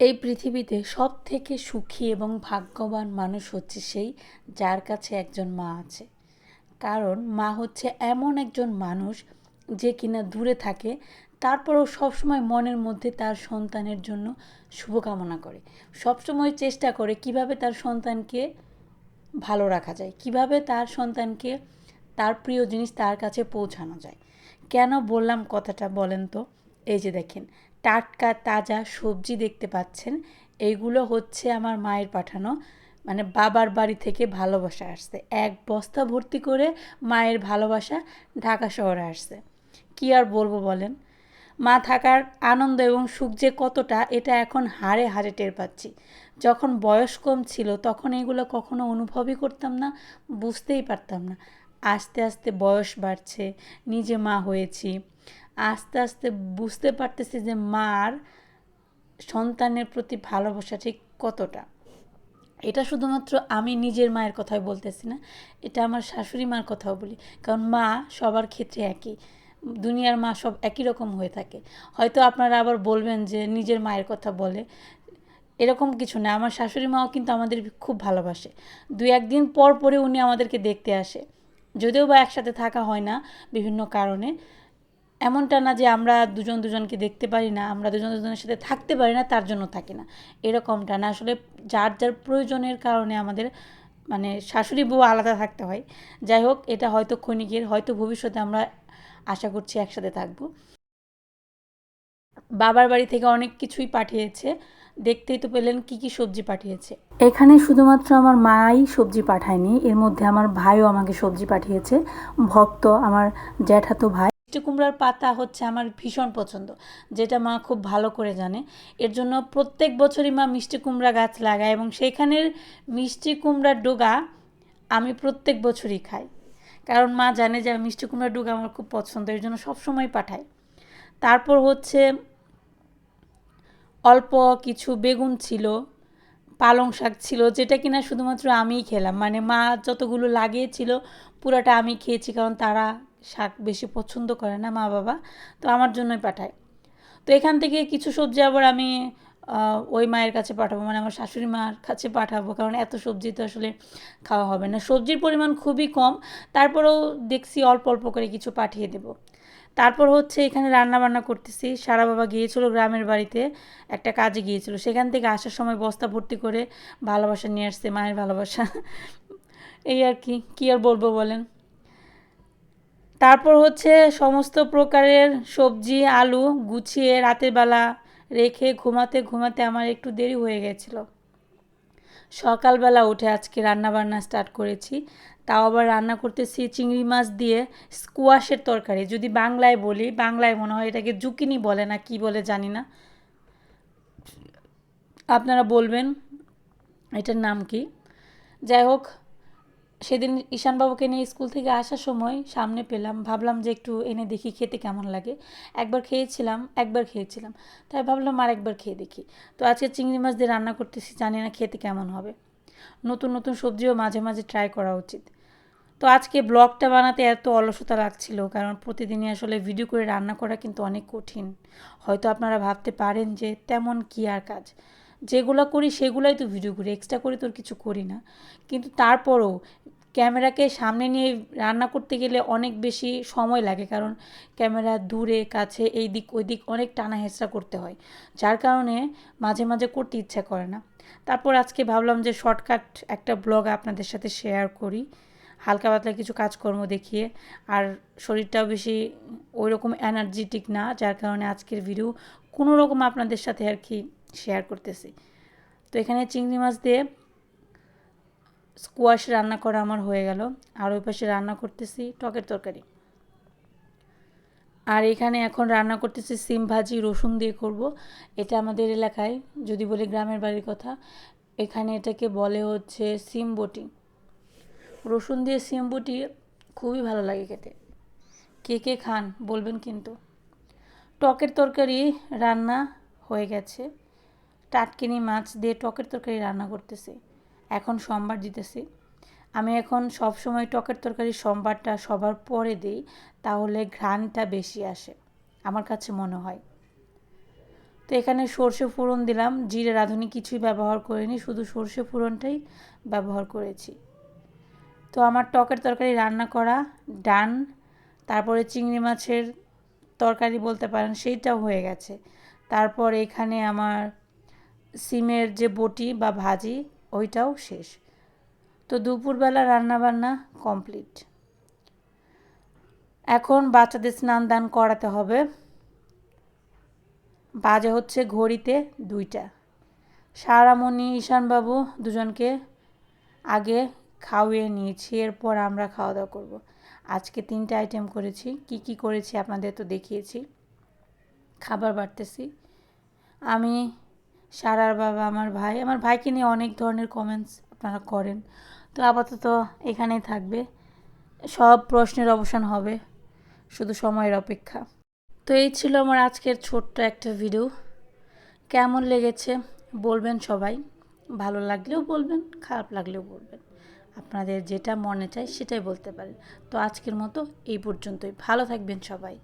এই পৃথিবীতে সব থেকে সুখী এবং ভাগ্যবান মানুষ হচ্ছে সেই যার কাছে একজন মা আছে। কারণ মা হচ্ছে এমন একজন মানুষ যে কিনা দূরে থাকে, তারপরেও সবসময় মনের মধ্যে তার সন্তানের জন্য শুভকামনা করে। সবসময় চেষ্টা করে কীভাবে তার সন্তানকে ভালো রাখা যায়, কীভাবে তার সন্তানকে তার প্রিয় জিনিস তার কাছে পৌঁছানো যায়। কেন বললাম কথাটা বলেন তো? এই যে দেখেন টাটকা তাজা সবজি দেখতে পাচ্ছেন। এইগুলো হচ্ছে আমার মায়ের পাঠানো। মানে বাবার বাড়ি থেকে ভালোবাসা আসছে। এক বস্তা ভর্তি করে মায়ের ভালোবাসা ঢাকা শহরে আসছে। কী আর বলব বলেন? মা থাকার আনন্দ এবং সুখ যে কতটা, এটা এখন হাড়ে হাড়ে টের পাচ্ছি। যখন বয়স কম ছিল, তখন এগুলো কখনো অনুভবই করতাম না, বুঝতেই পারতাম না। আস্তে আস্তে বয়স বাড়ছে, নিজে মা হয়েছি। আস্তে আস্তে বুঝতে পারতেছি যে মার সন্তানের প্রতি ভালোবাসা ঠিক কতটা। এটা শুধুমাত্র আমি নিজের মায়ের কথাই বলতেছি না, এটা আমার শাশুড়ি মার কথাও বলি। কারণ মা সবার ক্ষেত্রে একই, দুনিয়ার মা সব একই রকম হয়ে থাকে। হয়তো আপনারা আবার বলবেন যে নিজের মায়ের কথা বলে, এরকম কিছু না। আমার শাশুড়ি মাও কিন্তু আমাদের খুব ভালোবাসে। দু একদিন পর পরে উনি আমাদেরকে দেখতে আসে। যদিও বা একসাথে থাকা হয় না বিভিন্ন কারণে এমনটা না যে আমরা দুজন দুজনকে দেখতে পারি না, আমরা দুজন দুজনের সাথে থাকতে পারি না, তার জন্য থাকি না। এরকমটা না, আসলে যার যার প্রয়োজনের কারণে আমাদের মানে শাশুড়ি বউ আলাদা থাকতে হয়। যাই হোক, এটা হয়তো ক্ষণিকের, হয়তো ভবিষ্যতে আমরা আশা করছি একসাথে থাকব। বাবার বাড়ি থেকে অনেক কিছুই পাঠিয়েছে। দেখতেই তো পেলেন কি কি সবজি পাঠিয়েছে। এখানে শুধুমাত্র আমার মাই সবজি পাঠায়নি, এর মধ্যে আমার ভাইও আমাকে সবজি পাঠিয়েছে। ভক্ত, আমার জ্যাঠাতো ভাই। মিষ্টি কুমড়ার পাতা হচ্ছে আমার ভীষণ পছন্দ, যেটা মা খুব ভালো করে জানে। এর জন্য প্রত্যেক বছরই মা মিষ্টি কুমড়া গাছ লাগায় এবং সেখানের মিষ্টি কুমড়ার ডোগা আমি প্রত্যেক বছরই খাই। কারণ মা জানে যে মিষ্টি কুমড়ার ডোগা আমার খুব পছন্দ, এর জন্য সবসময় পাঠায়। তারপর হচ্ছে অল্প কিছু বেগুন ছিল, পালং শাক ছিল, যেটা কিনা শুধুমাত্র আমিই খেলাম। মানে মা যতগুলো লাগিয়েছিল পুরাটা আমি খেয়েছি, কারণ তারা শাক বেশি পছন্দ করে না মা বাবা, তো আমার জন্যই পাঠায়। তো এখান থেকে কিছু সবজি আবার আমি ওই মায়ের কাছে পাঠাবো মানে আমার শাশুড়ি মার কাছে পাঠাবো, কারণ এত সবজি তো আসলে খাওয়া হবে না। সবজির পরিমাণ খুবই কম, তারপরেও দেখছি অল্প অল্প করে কিছু পাঠিয়ে দেবো। তারপর হচ্ছে এখানে রান্না বান্না করতেছি। সারা বাবা গিয়েছিল গ্রামের বাড়িতে, একটা কাজে গিয়েছিল। সেখান থেকে আসার সময় বস্তা ভর্তি করে ভালোবাসা নিয়ে আসছে, মায়ের ভালোবাসা। এই আর কি, কী আর বলব বলেন? তারপর হচ্ছে সমস্ত প্রকারের সবজি, আলু গুছিয়ে রাতের বেলা রেখে ঘুমাতে ঘুমাতে আমার একটু দেরি হয়ে গেছিল। সকালবেলা উঠে আজকে রান্নাবান্না স্টার্ট করেছি। তাও আবার রান্না করতেছি চিংড়ি মাছ দিয়ে স্কোয়াশের তরকারি। যদি বাংলায় বলি, বাংলায় মনে হয় এটাকে জুকিনি বলে না, কি বলে জানি না। আপনারা বলবেন এটার নাম কি? যাই হোক সেদিন ঈশানবাবুকে নিয়ে স্কুল থেকে আসার সময় সামনে পেলাম, ভাবলাম যে একটু এনে দেখি খেতে কেমন লাগে। একবার খেয়েছিলাম একবার খেয়েছিলাম। তাই ভাবলাম আর একবার খেয়ে দেখি। তো আজকে চিংড়ি মাছ দিয়ে রান্না করতেছি, জানি না খেতে কেমন হবে। নতুন নতুন সবজিও মাঝে মাঝে ট্রাই করা উচিত। তো আজকে ব্লগটা বানাতে এত অলসতা লাগছিল, কারণ প্রতিদিনই আসলে ভিডিও করে রান্না করা কিন্তু অনেক কঠিন। হয়তো আপনারা ভাবতে পারেন যে, তেমন কি আর কাজ? যেগুলো করি সেগুলোই তো ভিডিও করি এক্সট্রা করে তোর কিছু করি না। কিন্তু তারপরও ক্যামেরাকে সামনে নিয়ে রান্না করতে গেলে অনেক বেশি সময় লাগে, কারণ ক্যামেরা দূরে, কাছে, এই দিক, ওই দিক অনেক টানা হেঁচড়া করতে হয়, যার কারণে মাঝে মাঝে করতে ইচ্ছা করে না। তারপর আজকে ভাবলাম যে শর্টকাট একটা ব্লগ আপনাদের সাথে শেয়ার করি, হালকা পাতলা কিছু কাজকর্ম দেখিয়ে, আর শরীরটাও বেশি ওই রকম এনার্জেটিক না, যার কারণে আজকের ভিডিও কোনো রকম আপনাদের সাথে আর কি শেয়ার করতেছি। তো এখানে চিংড়ি মাছ দিয়ে স্কোয়াশ রান্না করা আমার হয়ে গেল। আর ওই পাশে রান্না করতেছি টকের তরকারি। আর এখানে এখন রান্না করতেছি সিম ভাজি, রসুন দিয়ে করব। এটা আমাদের এলাকায়, যদি বলি গ্রামের বাড়ির কথা, এখানে এটাকে বলে হচ্ছে সিম বটি। রসুন দিয়ে সিম বটি খুবই ভালো লাগে খেতে। কে কে খান বলবেন কিন্তু। টকের তরকারি রান্না হয়ে গেছে। টাটকিনি মাছ দিয়ে টকের তরকারি রান্না করতেছি। এখন সোমবার দিতেছি। আমি এখন সব সময় টকের তরকারি সোমবারটা সবার পরে দিই, তাহলে ঘ্রাণটা বেশি আসে, আমার কাছে মনে হয়। তো এখানে সর্ষে ফোড়ন দিলাম, জিরে, রাঁধুনি কিছুই ব্যবহার করিনি, শুধু সর্ষে ফোড়নটাই ব্যবহার করেছি। তো আমার টকের তরকারি রান্না করা ডান, তারপরে চিংড়ি মাছের তরকারি বলতে পারেন, সেইটাও হয়ে গেছে। তারপর এখানে আমার সিমের যে বটি বা ভাজি, ওইটাও শেষ। তো দুপুরবেলা রান্নাবান্না কমপ্লিট। এখন বাচ্চাদের স্নান দান করাতে হবে। বাজে হচ্ছে ঘড়িতে দুইটা। সারামণি, ঈশানবাবু দুজনকে আগে খাওয়িয়ে নিয়েছি, এরপর আমরা খাওয়া দাওয়া করব। আজকে তিনটে আইটেম করেছি। কি কি করেছি আপনাদের তো দেখিয়েছি। খাবার বাড়তেছি। আমি সারার বাবা, আমার ভাই। আমার ভাইকে নিয়ে অনেক ধরনের কমেন্টস আপনারা করেন। তো আপাতত এখানেই থাকবে। সব প্রশ্নের অবসান হবে। শুধু সময়ের অপেক্ষা। তো এই ছিল আমার আজকের ছোট্ট একটা ভিডিও কেমন লেগেছে বলবেন সবাই। ভালো লাগলেও বলবেন, খারাপ লাগলেও বলবেন। আপনাদের যেটা মনে চায় সেটাই বলতে পারেন। তো আজকের মতো এই পর্যন্তই। ভালো থাকবেন সবাই।